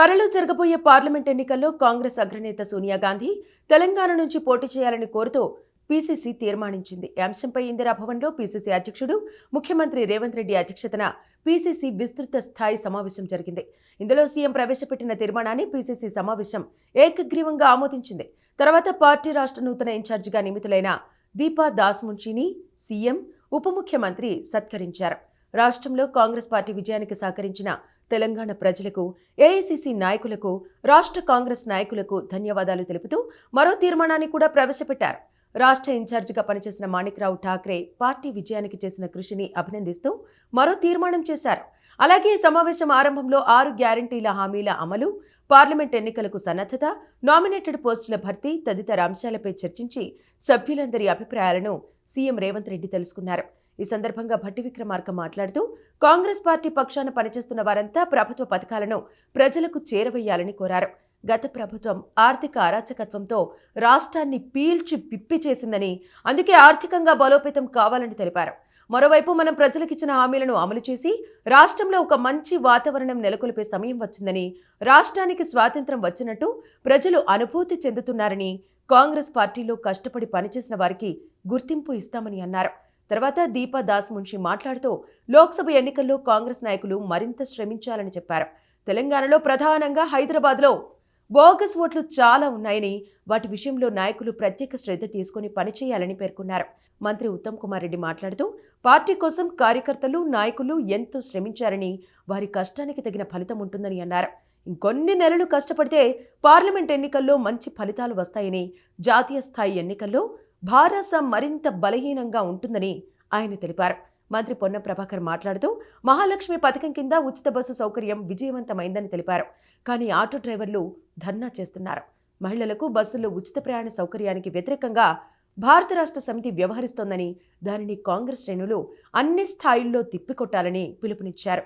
త్వరలో జరగబోయే పార్లమెంట్ ఎన్నికల్లో కాంగ్రెస్ అగ్రనేత సోనియా గాంధీ తెలంగాణ నుంచి పోటీ చేయాలని కోరుతూ పీసీసీ తీర్మానించింది. ఈ అంశంపై ఇందిరాభవన్లో పీసీసీ అధ్యక్షుడు ముఖ్యమంత్రి రేవంత్ రెడ్డి అధ్యక్షతన పీసీసీ విస్తృత స్థాయి సమావేశం జరిగింది. ఇందులో సీఎం ప్రవేశపెట్టిన తీర్మానాన్ని పీసీసీ సమావేశం ఏకగ్రీవంగా ఆమోదించింది. తర్వాత పార్టీ రాష్ట్ర నూతన ఇన్ఛార్జిగా నియమితులైన దీపా దాస్ మున్షిని సీఎం ఉప ముఖ్యమంత్రి సత్కరించారు. రాష్ట్రంలో కాంగ్రెస్ పార్టీ విజయానికి సహకరించిన తెలంగాణ ప్రజలకు ఏఐసీసీ నాయకులకు రాష్ట్ర కాంగ్రెస్ నాయకులకు ధన్యవాదాలు తెలుపుతూ మరో తీర్మానాన్ని కూడా ప్రవేశపెట్టారు. రాష్ట్ర ఇన్ఛార్జిగా పనిచేసిన మాణిక్రావు ఠాక్రే పార్టీ విజయానికి చేసిన కృషిని అభినందిస్తూ మరో తీర్మానం చేశారు. అలాగే ఈ సమావేశం ఆరంభంలో ఆరు గ్యారంటీల హామీల అమలు పార్లమెంట్ ఎన్నికలకు సన్నద్ధత నామినేటెడ్ పోస్టుల భర్తీ తదితర అంశాలపై చర్చించి సభ్యులందరి అభిప్రాయాలను సీఎం రేవంత్ రెడ్డి తెలుసుకున్నారు. ఈ సందర్భంగా భట్టి విక్రమార్క మాట్లాడుతూ కాంగ్రెస్ పార్టీ పక్షాన పనిచేస్తున్న వారంతా ప్రభుత్వ పథకాలను ప్రజలకు చేరవేయాలని కోరారు. గత ప్రభుత్వం ఆర్థిక అరాచకత్వంతో రాష్ట్రాన్ని పీల్చి పిప్పి చేసిందని అందుకే ఆర్థికంగా బలోపేతం కావాలని తెలిపారు. మరోవైపు మనం ప్రజలకిచ్చిన హామీలను అమలు చేసి రాష్ట్రంలో ఒక మంచి వాతావరణం నెలకొల్పే సమయం వచ్చిందని రాష్ట్రానికి స్వాతంత్రం వచ్చినట్టు ప్రజలు అనుభూతి చెందుతున్నారని కాంగ్రెస్ పార్టీలో కష్టపడి పనిచేసిన వారికి గుర్తింపు ఇస్తామని అన్నారు. తర్వాత దీపా దాస్ మున్షి మాట్లాడుతూ లోక్సభ ఎన్నికల్లో కాంగ్రెస్ నాయకులు మరింత శ్రమించాలని చెప్పారు. తెలంగాణలో ప్రధానంగా హైదరాబాద్లో బోగస్ ఓట్లు చాలా ఉన్నాయని వాటి విషయంలో నాయకులు ప్రత్యేక శ్రద్ధ తీసుకుని పనిచేయాలని పేర్కొన్నారు. మంత్రి ఉత్తమ్ కుమార్ రెడ్డి మాట్లాడుతూ పార్టీ కోసం కార్యకర్తలు నాయకులు ఎంతో శ్రమించారని వారి కష్టానికి తగిన ఫలితం ఉంటుందని అన్నారు. ఇంకొన్ని నెలలు కష్టపడితే పార్లమెంట్ ఎన్నికల్లో మంచి ఫలితాలు వస్తాయని జాతీయ స్థాయి ఎన్నికల్లో భారాసం మరింత బలహీనంగా ఉంటుందని ఆయన తెలిపారు. మంత్రి పొన్న ప్రభాకర్ మాట్లాడుతూ మహాలక్ష్మి పథకం కింద ఉచిత బస్సు సౌకర్యం విజయవంతమైందని తెలిపారు. కానీ ఆటో డ్రైవర్లు ధర్నా చేస్తున్నారు. మహిళలకు బస్సుల్లో ఉచిత ప్రయాణ సౌకర్యానికి వ్యతిరేకంగా భారత రాష్ట్ర సమితి వ్యవహరిస్తోందని దానిని కాంగ్రెస్ శ్రేణులు అన్ని స్థాయిల్లో తిప్పికొట్టాలని పిలుపునిచ్చారు.